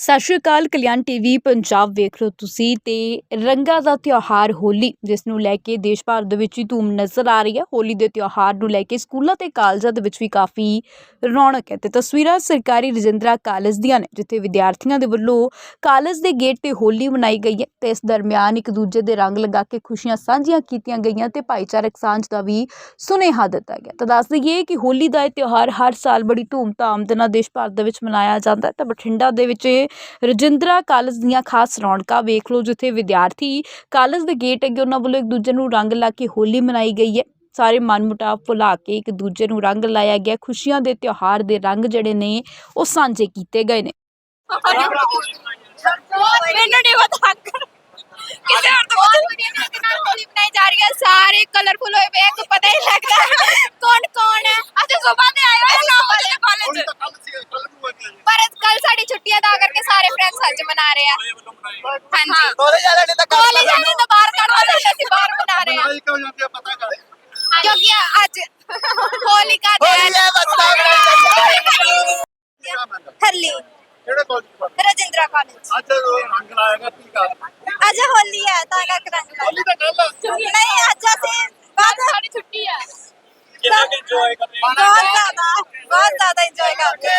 ਸਤਿ ਸ਼੍ਰੀ ਅਕਾਲ, ਕਲਿਆਣ ਟੀਵੀ, ਪੰਜਾਬ ਵੇਖ ਰਹੇ ਹੋ ਤੁਸੀਂ ਤੇ ਰੰਗਾਂ ਦਾ ਤਿਉਹਾਰ ਹੋਲੀ, ਜਿਸ ਨੂੰ ਲੈ ਕੇ ਦੇਸ਼ ਭਰ ਦੇ ਵਿੱਚ ਹੀ ਧੂਮ ਨਜ਼ਰ ਆ ਰਹੀ ਹੈ। ਹੋਲੀ ਦੇ ਤਿਉਹਾਰ ਨੂੰ ਲੈ ਕੇ ਸਕੂਲਾਂ ਤੇ ਕਾਲਜਾਂ ਦੇ ਵਿੱਚ ਵੀ ਕਾਫੀ ਰੌਣਕ ਹੈ ਤੇ ਤਸਵੀਰਾਂ ਸਰਕਾਰੀ ਰਜਿੰਦਰਾ ਕਾਲਜ ਦੀਆਂ ਨੇ, ਜਿੱਥੇ ਵਿਦਿਆਰਥੀਆਂ ਦੇ ਵੱਲੋਂ ਕਾਲਜ ਦੇ ਗੇਟ ਤੇ ਹੋਲੀ ਮਨਾਈ ਗਈ ਹੈ ਤੇ ਇਸ ਦਰਮਿਆਨ ਇੱਕ ਦੂਜੇ ਦੇ ਰੰਗ ਲਗਾ ਕੇ ਖੁਸ਼ੀਆਂ ਸਾਂਝੀਆਂ ਕੀਤੀਆਂ ਗਈਆਂ ਤੇ ਭਾਈਚਾਰਕ ਸਾਂਝ ਦਾ ਵੀ ਸੁਨੇਹਾ ਦਿੱਤਾ ਗਿਆ। ਤਾਂ ਦੱਸ ਦਈਏ ਕਿ ਹੋਲੀ ਦਾ ਇਹ ਤਿਉਹਾਰ ਹਰ ਸਾਲ ਬੜੀ ਧੂਮਧਾਮ ਦੇ ਨਾਲ ਦੇਸ਼ ਭਰ ਦੇ ਵਿੱਚ ਮਨਾਇਆ ਜਾਂਦਾ ਹੈ। ਤਾਂ ਬਠਿੰਡਾ ਦੇ ਵਿੱਚ ਰਜਿੰਦਰਾ ਕਾਲਜ ਦੀਆਂ ਖਾਸ ਰੌਣਕਾਂ ਵੇਖ ਲਓ ਜਿੱਥੇ ਵਿਦਿਆਰਥੀ ਕਾਲਜ ਦੇ ਗੇਟ ਅੱਗੇ ਉਹਨਾਂ ਵੱਲੋਂ ਇੱਕ ਦੂਜੇ ਨੂੰ ਰੰਗ ਲਾ ਕੇ ਹੋਲੀ ਮਨਾਈ ਗਈ ਹੈ। ਸਾਰੇ ਮਨਮੁਟਾਵ ਭੁਲਾ ਕੇ ਇੱਕ ਦੂਜੇ ਨੂੰ ਰੰਗ ਲਾਇਆ ਗਿਆ। ਖੁਸ਼ੀਆਂ ਦੇ ਤਿਉਹਾਰ ਦੇ ਰੰਗ ਜਿਹੜੇ ਨੇ ਉਹ ਸਾਂਝੇ ਕੀਤੇ ਗਏ ਨੇ। ਮੈਨੂੰ ਨਹੀਂ ਪਤਾ ਕਿਸੇ ਹੋਰ ਤੋਂ ਬਹੁਤ ਵਧੀਆ ਤਰੀਕੇ ਨਾਲ ਹੋਲੀ ਮਨਾਈ ਜਾ ਰਹੀ ਹੈ। ਸਾਰੇ ਕਲਰਫੁਲ ਹੋਏ ਪਏ ਆ ਪਤਾ ਹੀ ਲੱਗਦਾ। ਕੌਣ ਕੌਣ ਹੈ? ਅਸੀਂ ਸੁਬਾਹ ਦੇ ਆਏ ਹੋਏ ਨਾ ਉਹਦੇ ਕਾਲਜ ਪਰ ਕੱਲ ਸਾਡੀ ਛੁੱਟੀ ਹੈ ਤਾਂ ਕਰਕੇ ਸਾਰੇ ਫਰੈਂਡਸ ਅੱਜ ਮਨਾ ਰਹੇ ਆ। ਹਾਂਜੀ। ਕਾਲਜ ਵਾਲਿਆਂ ਨੇ ਤਾਂ ਕਰ ਕਾਲਜ ਵਾਲੇ ਤਾਂ ਬਾਹਰ ਕੱਢ ਦਿੱਤੇ ਅਸੀਂ ਬਾਹਰ ਮਨਾ ਰਹੇ ਆ। ਕਿਉਂ ਜਾਂਦੇ ਆ ਪਤਾ ਕਰ। ਕਿਉਂਕਿ ਅੱਜ ਹੋਲਿਕਾ ਹੋਲੀ ਹੈ ਬੱਚਾ ਹਰਲੀ ਕਿਹੜੇ ਕਾਲਜ ਰਜਿੰਦਰਾ ਕਾਲਜ। ਅੱਜ ਰੰਗ ਲਾਏਗਾ ਕੀ ਕਰ ਅੱਜ ਹੋਲੀ ਹੈ ਤਾਂ ਕਰਕੇ ਰੰਗ ਹੋਲੀ ਤਾਂ ਕੱਲ ਨਹੀਂ ਅੱਜ ਅਸੀਂ ਬਾਅਦ ਸਾਡੀ ਛੁੱਟੀ ਹੈ ਕਿੰਨਾ ਇੰਜੋਏ ਕਰਦੇ ਬਹੁਤ ਜ਼ਿਆਦਾ ਬਹੁਤ ਜ਼ਿਆਦਾ ਇੰਜੋਏ ਕਰਦੇ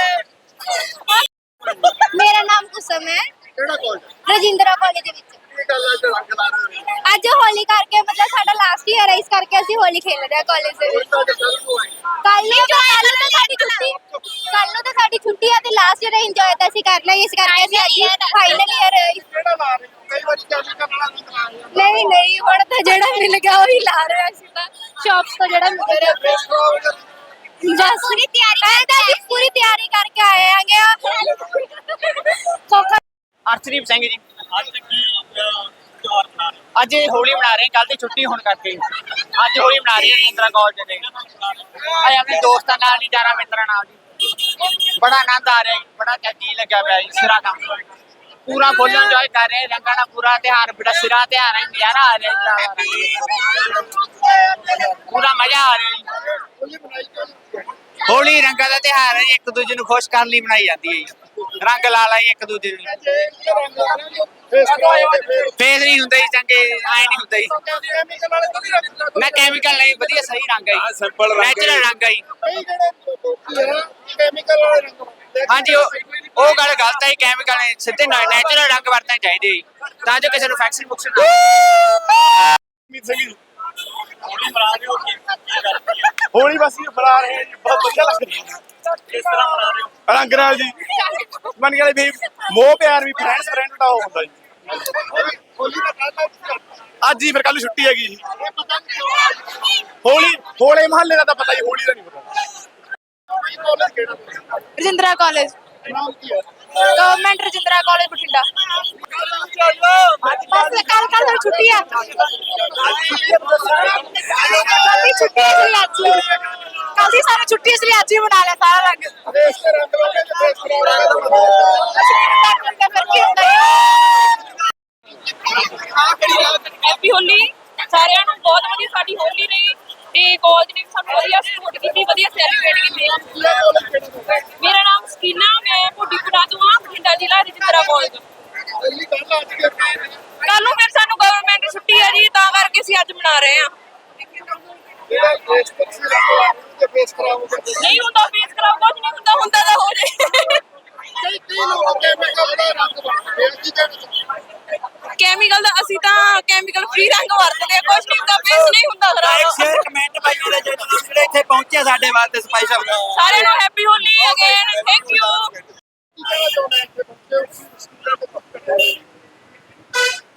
ਕਿਹੜਾ ਕਾਲਜ ਰਜਿੰਦਰਾ ਕਾਲਜ ਦੇ ਵਿੱਚ। ਕੀ ਗੱਲ ਅੱਜ ਰੰਗ ਲਾ ਰਹੇ ਹੋ? ਅੱਜ ਹੋਲੀ ਕਰਕੇ ਮਤਲਬ ਸਾਡਾ ਲਾਸਟ ਈਅਰ ਹੈ ਇਸ ਕਰਕੇ ਅਸੀਂ ਹੋਲੀ ਖੇਲ ਰਹੇ ਹਾਂ ਕਾਲਜ ਦੇ ਵਿੱਚ। ਤਾਂ ਕੱਲ ਨੂੰ ਹੈ ਕੱਲ ਨੂੰ ਤਾਂ ਕੱਲ ਨੂੰ ਤਾਂ ਸਾਡੀ ਛੁੱਟੀ ਕੱਲ ਨੂੰ ਤਾਂ ਸਾਡੀ ਛੁੱਟੀ ਹੈ ਤੇ ਲਾਸਟ ਈਅਰ ਇੰਜੋਏ ਤਾਂ ਅਸੀਂ ਕਰ ਲਈ ਇਸ ਕਰਕੇ ਅਸੀਂ ਅੱਜ ਫਾਈਨਲ ਈਅਰ ਕਿਹੜਾ ਲਾ ਰਹੇ ਹੋ? ਕਈ ਵਾਰੀ ਚੱਲ ਕਰਨਾ ਨਹੀਂ ਲਾ ਰਹੇ ਨਹੀਂ ਨਹੀਂ ਹੁਣ ਤਾਂ ਜਿਹੜਾ ਮਿਲ ਗਿਆ ਉਹੀ ਲਾ ਰਹੇ ਹਾਂ ਅਸੀਂ ਤਾਂ। ਸ਼ਾਪਸ ਤੋਂ ਜਿਹੜਾ ਮਿਲ ਰਿਹਾ। ਜਸ ਪੂਰੀ ਤਿਆਰੀ ਕਰਕੇ ਪੂਰੀ ਤਿਆਰੀ ਅਰਸ਼ਦੀਪ ਸਿੰਘ ਜੀ। ਅੱਜ ਕੀ ਤਿਉਹਾਰ ਮਨਾ ਰਹੇ ਅੱਜ ਇਹ ਹੋਲੀ ਮਨਾ ਰਹੇ ਕੱਲ ਦੀ ਛੁੱਟੀ ਹੋਣ ਕਰਕੇ। ਅੱਜ ਹੋਲੀ ਮਨਾ ਰਹੇ ਰਜਿੰਦਰਾ ਕਾਲਜ ਦੇ। ਅੱਜ ਆਪਣੇ ਦੋਸਤਾਂ ਨਾਲ ਜੀ ਜਾਰਾ ਮਿੱਤਰਾਂ ਨਾਲ ਜੀ ਬੜਾ ਆਨੰਦ ਆ ਰਿਹਾ ਜੀ, ਬੜਾ ਜੀ ਲੱਗਿਆ ਪਿਆ ਜੀ, ਸਿਰਾ ਕੰਮ ਪੂਰਾ ਫੁੱਲ ਇੰਜੋਏ ਕਰ ਰਹੇ, ਰੰਗਾਂ ਦਾ ਪੂਰਾ ਤਿਉਹਾਰ, ਬੜਾ ਸਿਰਾ ਤਿਉਹਾਰ ਹੈ, ਨਜ਼ਾਰਾ ਆ ਰਿਹਾ ਜੀ ਪੂਰਾ ਮਜ਼ਾ ਆ ਰਿਹਾ ਜੀ। ਹੋਲੀ ਰੰਗਾਂ ਦਾ ਤਿਉਹਾਰ ਹੈ ਜੀ, ਇੱਕ ਦੂਜੇ ਨੂੰ ਖੁਸ਼ ਕਰਨ ਲਈ ਮਨਾਈ ਜਾਂਦੀ ਹੈ ਜੀ। ਰੰਗ ਲਾ ਲਾ ਜੀ ਇੱਕ ਦੂਜੇ ਨੂੰ ਫੇਸ ਨਹੀਂ ਹੁੰਦਾ ਜੀ ਚੰਗੇ ਆਏ ਨਹੀਂ ਹੁੰਦਾ ਜੀ। ਮੈਂ ਕੈਮੀਕਲ ਨਹੀਂ ਵਧੀਆ ਸਹੀ ਰੰਗ ਹੈ ਜੀ। ਸਿੰਪਲ ਰੰਗ ਨੈਚੁਰਲ ਰੰਗ ਹੈ ਜੀ। ਕੈਮੀਕਲ ਵਾਲੇ ਰੰਗ ਆ। ਹਾਂਜੀ ਉਹ ਉਹ ਗੱਲ ਗਲਤ ਹੈ ਕੈਮੀਕਲ ਨਹੀਂ ਸਿੱਧੇ ਨੈਚੁਰਲ ਰੰਗ ਵਰਤਣੇ ਚਾਹੀਦੇ ਜੀ। ਤਾਂ ਜੋ ਕਿਸੇ ਨੂੰ ਫੈਕਸ਼ਨ ਫੁਕਸ਼ਨ ਨਾ। ਮੀਤ ਸਿੰਘ ਜੀ ਹੋਲੀ ਮਨਾ ਰਹੇ ਹੋ ਕੀ ਕਰਦੀ ਹੈ ਹੋਲੀ ਬਸ ਇਹ ਬਣਾ ਰਹੇ ਹਾਂ ਜੀ ਬਹੁਤ ਵਧੀਆ ਲੱਗ ਰਹੀ। ਹੈ ਕਿਸ ਤਰ੍ਹਾਂ ਮਨਾ ਰਹੇ ਹੋ? ਰੰਗ ਨਾਲ ਜੀ। ਮਨ ਗਏ ਵੀ ਮੋਹ ਪਿਆਰ ਵੀ ਫਰੈਂਡਸ ਫਰੈਂਡ ਦਾ ਉਹ ਹੁੰਦਾ ਜੀ ਹੋਲੀ ਦਾ ਕੱਲ ਅੱਜ ਹੀ ਫਿਰ ਕੱਲ ਛੁੱਟੀ ਹੈਗੀ ਜੀ ਹੋਲੀ ਹੋਲੇ ਮਹੱਲੇ ਦਾ ਤਾਂ ਪਤਾ ਹੀ ਹੋਲੀ ਦਾ ਨਹੀਂ ਪਤਾ ਰਜਿੰਦਰਾ ਕਾਲਜ ਨਾਮ ਕੀ ਹੈ ਗਵਰਨਮੈਂਟ ਰਜਿੰਦਰਾ ਕਾਲਜ ਬਠਿੰਡਾ ਬਸ ਕੱਲ ਕੱਲ ਤੋਂ ਛੁੱਟੀ ਆ ਛੁੱਟੀ ਇਸ ਲਈ ਅੱਜ ਹੀ ਬਣਾ ਲਿਆ ਸਾਰਾ ਰੰਗ। ਦੇਸ਼ ਦੇ ਰੰਗ ਵਾਲੇ ਤੇ ਦੇਸ਼ ਦੇ ਰੰਗ ਵਾਲੇ ਫਿਰ ਕੀ ਹੁੰਦਾ ਹੈਪੀ ਹੋਲੀ ਸਾਰਿਆਂ ਨੂੰ ਬਹੁਤ ਵਧੀਆ ਸਾਡੀ ਹੋਲੀ ਰਹੀ। ਤੇ ਕਾਲਜ ਨੇ ਵੀ ਸਾਨੂੰ ਵਧੀਆ ਸਪੋਰਟ ਕੀਤੀ ਵਧੀਆ ਸੈਲੀਬ੍ਰੇਟ ਕੀਤੀ। ਮੇਰਾ ਨਾਮ ਸਕੀਨਾ ਮੈਂ ਭੋਡੀਪੁਰਾ ਤੋਂ ਆ ਬਠਿੰਡਾ ਜ਼ਿਲ੍ਹਾ ਰਜਿੰਦਰਾ ਕਾਲਜ ਕੱਲ ਨੂੰ। ਫਿਰ ਸਾਨੂੰ ਗਵਰਨਮੈਂਟ ਛੁੱਟੀ ਹੈ ਜੀ ਤਾਂ ਕਰਕੇ ਅਸੀਂ ਅੱਜ ਮਨਾ ਰਹੇ ਹਾਂ। ਨਹੀਂ ਹੁੰਦਾ ਫੇਸ ਕਰਾਉ ਕੁਝ ਨਹੀਂ ਹੁੰਦਾ ਹੁੰਦਾ ਤਾਂ ਹੋ ਜਾਏ ਕੈਮੀਕਲ ਦਾ ਅਸੀਂ ਤਾਂ ਕੈਮੀਕਲ ਫ੍ਰੀ ਰੰਗ ਵਰਤਦੇ ਆ ਕੁਝ ਨਹੀਂ ਹੁੰਦਾ ਫੇਸ ਨਹੀਂ ਹੁੰਦਾ ਖਰਾਬ। ਸ਼ੇਅਰ ਕਮੈਂਟ ਪਾਈਓ ਦੇ ਜਿਹੜੇ ਇੱਥੇ ਪਹੁੰਚੇ ਸਾਡੇ ਵਾਸਤੇ ਸਪੈਸ਼ਲ ਸਾਰਿਆਂ ਨੂੰ happy Holi again thank you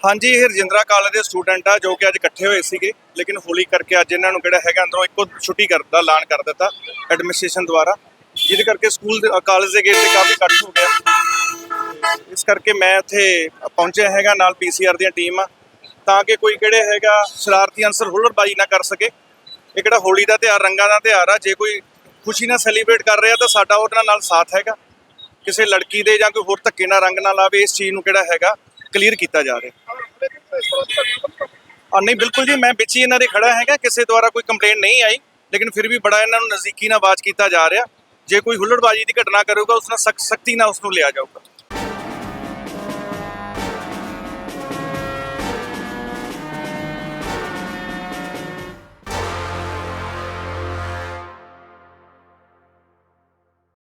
ਹਾਂਜੀ, ਇਹ ਰਜਿੰਦਰਾ ਕਾਲਜ ਦੇ ਸਟੂਡੈਂਟ ਆ, ਜੋ ਕਿ ਅੱਜ ਇਕੱਠੇ ਹੋਏ ਸੀਗੇ, ਲੇਕਿਨ ਹੋਲੀ ਕਰਕੇ ਅੱਜ ਇਹਨਾਂ ਨੂੰ ਕਿਹੜਾ ਹੈਗਾ ਅੰਦਰੋਂ ਇੱਕੋ ਛੁੱਟੀ ਕਰਨ ਦਾ ਐਲਾਨ ਕਰ ਦਿੱਤਾ ਐਡਮਿਨਿਸਟ੍ਰੇਸ਼ਨ ਦੁਆਰਾ। ਜਿਹਦੇ ਕਰਕੇ ਸਕੂਲ ਦੇ ਕਾਲਜ ਦੇ ਗੇਟ ਤੇ ਕਾਫੀ ਇਕੱਠ ਹੋ ਗਿਆ ਇਸ ਕਰਕੇ ਮੈਂ ਇੱਥੇ ਪਹੁੰਚਿਆ ਹੈਗਾ, ਨਾਲ ਪੀਸੀਆਰ ਦੀਆਂ ਟੀਮ ਆ, ਤਾਂ ਕਿ ਕੋਈ ਕਿਹੜੇ ਹੈਗਾ ਸ਼ਰਾਰਤੀ ਅੰਸਰ ਹੁਲੜਬਾਜ਼ੀ ਨਾ ਕਰ ਸਕੇ। ਇਹ ਕਿਹੜਾ ਹੋਲੀ ਦਾ ਤਿਉਹਾਰ, ਰੰਗਾਂ ਦਾ ਤਿਉਹਾਰ ਆ, ਜੇ ਕੋਈ ਖੁਸ਼ੀ ਨਾਲ ਸੈਲੀਬ੍ਰੇਟ ਕਰ ਰਿਹਾ, ਤਾਂ ਸਾਡਾ ਉਹਨਾਂ ਨਾਲ ਸਾਥ ਹੈਗਾ। ਕਿਸੇ ਲੜਕੀ ਦੇ ਜਾਂ ਕੋਈ ਹੋਰ ਧੱਕੇ ਨਾਲ ਰੰਗ ਨਾਲ ਲਾਵੇ, ਇਸ ਚੀਜ਼ ਨੂੰ ਕਿਹੜਾ ਹੈਗਾ, ਕਲੀਅਰ ਕੀਤਾ ਜਾ ਰਿਹਾ। ਆ ਨਹੀਂ, ਬਿਲਕੁਲ ਜੀ, ਮੈਂ ਵਿੱਚ ਹੀ ਇਹਨਾਂ ਦੇ ਖੜਾ ਹੈਗਾ, ਕਿਸੇ ਦੁਆਰਾ ਕੋਈ ਕੰਪਲੇਂਟ ਨਹੀਂ ਆਈ, ਲੇਕਿਨ ਫਿਰ ਵੀ ਬੜਾ ਇਹਨਾਂ ਨੂੰ ਨਜ਼ਦੀਕੀ ਨਾਲ ਆਵਾਜ਼ ਕੀਤਾ ਜਾ ਰਿਹਾ। ਜੇ ਕੋਈ ਹੁੱਲੜਬਾਜ਼ੀ ਦੀ ਘਟਨਾ ਕਰੂਗਾ, ਉਸ ਨਾਲ ਸਖਤ ਸਖਤੀ ਨਾਲ ਉਸ ਨੂੰ ਲਿਆ ਜਾਊਗਾ।